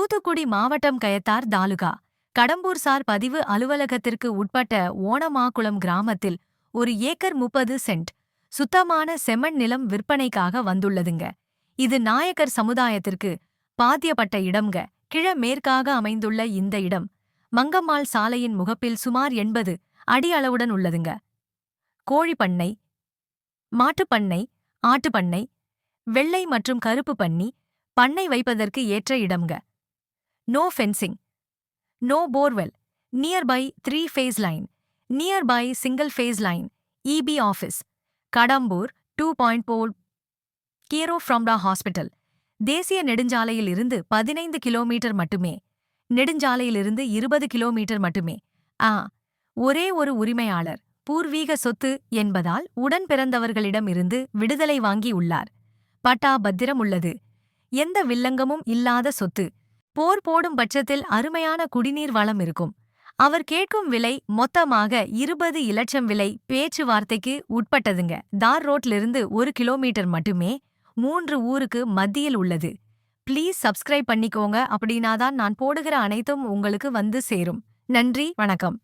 தூத்துக்குடி மாவட்டம் கயத்தார் தாலுகா. கடம்பூர் சார் பதிவு அலுவலகத்திற்கு உட்பட்ட ஓணமாக்குளம் கிராமத்தில் ஒரு ஏக்கர் முப்பது சென்ட் சுத்தமான செம்மண் நிலம் விற்பனைக்காக வந்துள்ளதுங்க. இது நாயக்கர் சமுதாயத்திற்கு பாத்தியப்பட்ட இடம்ங்க. கிழமேற்காக அமைந்துள்ள இந்த இடம் மங்கம்மாள் சாலையின் முகப்பில் சுமார் எண்பது அடி அளவுடன் உள்ளதுங்க. கோழிப்பண்ணை மாட்டுப்பண்ணை ஆட்டுப்பண்ணை வெள்ளை மற்றும் கருப்பு பண்ணி பண்ணை வைப்பதற்கு ஏற்ற இடம்ங்க. No fencing no borewell nearby three phase line nearby single phase line EB office Kadambur two point pole கியரோ ஃப்ரம்டா ஹாஸ்பிட்டல் தேசிய நெடுஞ்சாலையில் இருந்து பதினைந்து கிலோமீட்டர் மட்டுமே. நெடுஞ்சாலையிலிருந்து இருபது கிலோமீட்டர் மட்டுமே. ஆ ஒரே ஒரு உரிமையாளர் பூர்வீக சொத்து என்பதால் உடன் பிறந்தவர்களிடம் இருந்து விடுதலை வாங்கி உள்ளார். பட்டா பத்திரம் உள்ளது. எந்த வில்லங்கமும் இல்லாத சொத்து. போர் போடும் பட்சத்தில் அருமையான குடிநீர் வளம் இருக்கும். அவர் கேட்கும் விலை மொத்தமாக இருபது இலட்சம் விலை பேச்சுவார்த்தைக்கு உட்பட்டதுங்க. தார் ரோட்லிருந்து ஒரு கிலோமீட்டர் மட்டுமே மூன்று ஊருக்கு மத்தியில் உள்ளது. ப்ளீஸ் சப்ஸ்கிரைப் பண்ணிக்கோங்க. அப்படின்னாதான் நான் போடுகிற அனைத்தும் உங்களுக்கு வந்து சேரும். நன்றி வணக்கம்.